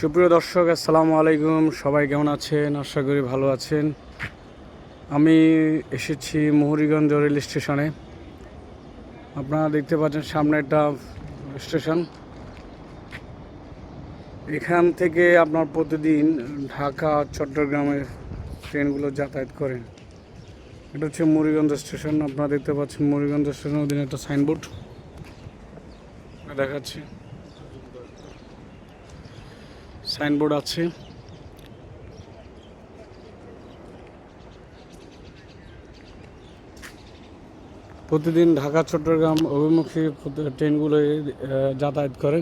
সুপ্রিয় দর্শক, আসসালামু আলাইকুম। সবাই কেমন আছেন? আশা করি ভালো আছেন। আমি এসেছি মুহুরীগঞ্জ রেল স্টেশনে। আপনারা দেখতে পাচ্ছেন সামনে একটা স্টেশন। এখান থেকে আপনার প্রতিদিন ঢাকা চট্টগ্রামের ট্রেনগুলো যাতায়াত করেন। এটা হচ্ছে মুড়িগঞ্জ স্টেশন। আপনারা দেখতে পাচ্ছেন মুড়িগঞ্জ স্টেশনের অধীনে একটা সাইনবোর্ড দেখাচ্ছি। সাইনবোর্ড আছে। প্রতিদিন ঢাকা, চট্টগ্রাম অভিমুখী ট্রেনগুলো যাতায়াত করে।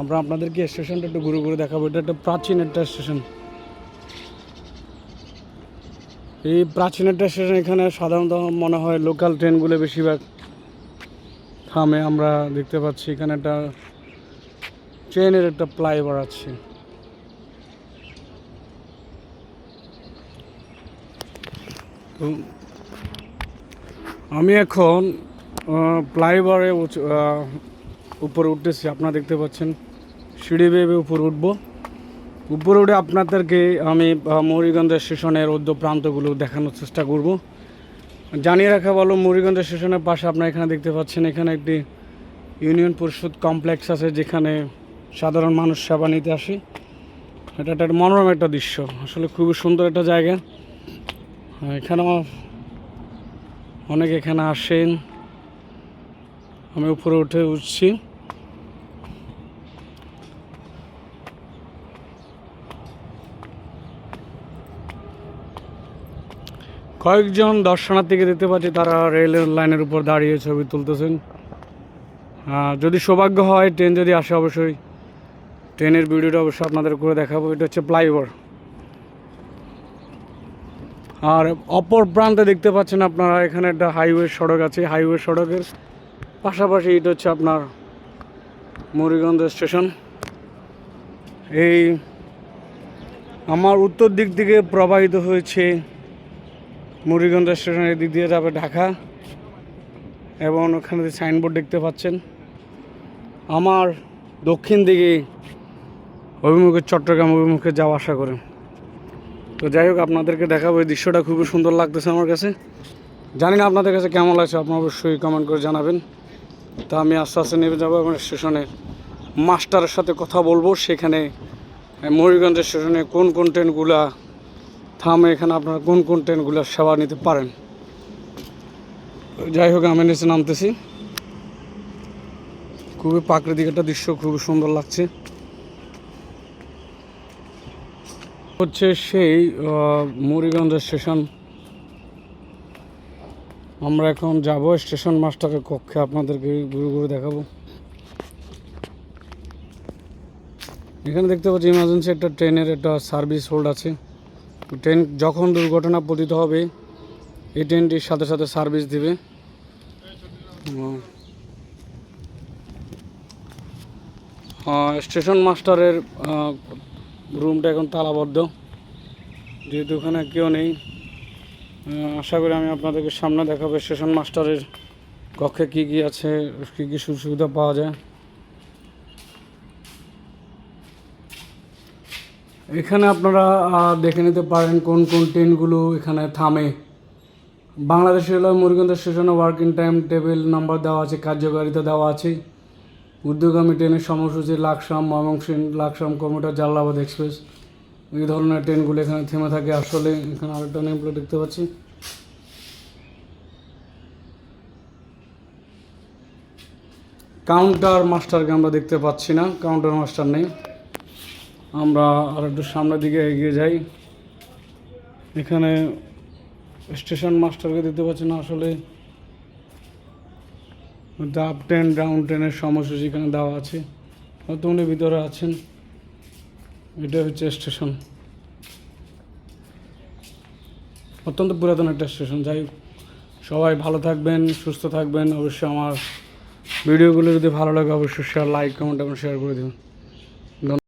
আমরা আপনাদেরকে স্টেশনটা একটু ঘুরে ঘুরে দেখাবো। এটা একটা প্রাচীন একটা স্টেশন। এই প্রাচীন স্টেশন এখানে সাধারণত মনে হয় লোকাল ট্রেনগুলো বেশিরভাগ থামে, আমরা দেখতে পাচ্ছি। এখানে একটা ট্রেনের একটা ফ্লাইওভার আছে। তো আমি এখন ফ্লাইওভারে উপরে উঠতেছি। আপনারা দেখতে পাচ্ছেন, সিঁড়ি বেয়ে উপরে উঠবো। উপরে উঠে আপনাদেরকে আমি মুড়িগঞ্জ স্টেশনের অর্ধ প্রান্তগুলো দেখানোর চেষ্টা করব। জানিয়ে রাখা ভালো মুড়িগঞ্জ স্টেশনের পাশে আপনারা এখানে দেখতে পাচ্ছেন, এখানে একটি ইউনিয়ন পরিষদ কমপ্লেক্স আছে, যেখানে সাধারণ মানুষ সেবা নিতে আসে। এটা একটা মনোরম একটা দৃশ্য, আসলে খুবই সুন্দর একটা জায়গা। এখানেও অনেকে এখানে আসেন। আমি উপরে উঠে উঠছি। কয়েকজন দর্শনার্থীকে দেখতে পাচ্ছি, তারা রেলের লাইনের উপর দাঁড়িয়ে ছবি তুলতেছেন। যদি সৌভাগ্য হয়, ট্রেন যদি আসে অবশ্যই। ট্রেনের ভিডিওটা অবশ্যই আপনাদের করে দেখাবো, এটা হচ্ছে ফ্লাইওভার আর অপর প্রান্তে দেখতে পাচ্ছেন আপনারা, এখানে একটা হাইওয়ে সড়ক আছে, হাইওয়ে সড়কের পাশাপাশি এটা হচ্ছে আপনার মুড়িগঞ্জ স্টেশন। এই আমার উত্তর দিক থেকে প্রবাহিত হয়েছে মুড়িগঞ্জ স্টেশনের দিক দিয়ে যাবে ঢাকা। এবং ওখানে সাইনবোর্ড দেখতে পাচ্ছেন, আমার দক্ষিণ দিকে অভিমুখে চট্টগ্রাম অভিমুখে যাওয়া আসা করে। তো যাই হোক, আপনাদেরকে দেখাবো, এই দৃশ্যটা খুবই সুন্দর লাগতেছে আমার কাছে। জানি না আপনাদের কাছে কেমন লাগছে, আপনারা অবশ্যই কমেন্ট করে জানাবেন। তা আমি আস্তে আস্তে নেমে যাব এবং স্টেশনে মাস্টারের সাথে কথা বলব। সেখানে ময়ূরগঞ্জ স্টেশনে কোন কোন ট্রেনগুলা থামে এখানে আপনারা কোন কোন ট্রেনগুলো সেবা নিতে পারেন? যাই হোক, আমি নিচে নামতেছি। খুবই প্রাকৃতিক একটা দৃশ্য, খুবই সুন্দর লাগছে। হচ্ছে সেই মুড়িগঞ্জ স্টেশন। আমরা এখন যাব স্টেশন মাস্টারের কক্ষে। আপনাদেরকে ঘুরে ঘুরে দেখাবো। এখানে দেখতে পাচ্ছি ইমার্জেন্সি একটা ট্রেনের একটা সার্ভিস হোল্ড আছে। ট্রেন যখন দুর্ঘটনা পতিত হবে, এই ট্রেনটির সাথে সাথে সার্ভিস দেবে। স্টেশন মাস্টারের রুমটা এখন তালাবদ্ধ। যেহেতু ওখানে কেউ নেই আশা করি আমি আপনাদেরকে সামনে দেখাবো স্টেশন মাস্টারের কক্ষে কী কী আছে, কী কী সুযোগ সুবিধা পাওয়া যায়। এখানে আপনারা দেখে নিতে পারেন কোন কোন ট্রেনগুলো এখানে থামে। বাংলাদেশ রেলওয়ে মুরগন্ধ স্টেশনে ওয়ার্কিং টাইম টেবিল নাম্বার দেওয়া আছে, কার্যকারিতা দেওয়া আছে। উদ্যোগামী ট্রেনের সময়সূচি, লাকসাম, ময়মনসিংহ, লাকসাম কমিউটার জালালাবাদ এক্সপ্রেস এই ধরনের ট্রেনগুলো এখানে থেমে থাকে। আসলে এখানে আরেকটা নেম প্লেট দেখতে পাচ্ছি। কাউন্টার মাস্টারকে আমরা দেখতে পাচ্ছি না। কাউন্টার মাস্টার নেই। আমরা আর একটু সামনের দিকে এগিয়ে যাই। এখানে স্টেশন মাস্টারকে দিতে পাচ্ছি না আসলে আপ ট্রেন ডাউন ট্রেনের সময়সূচি এখানে দেওয়া আছে। হয়তো উনি ভিতরে আছেন। এটা হচ্ছে স্টেশন। অত্যন্ত পুরাতন একটা স্টেশন। যাই সবাই ভালো থাকবেন, সুস্থ থাকবেন। অবশ্যই আমার ভিডিওগুলো যদি ভালো লাগে, অবশ্যই শেয়ার লাইক কমেন্ট এবং শেয়ার করে দেবেন।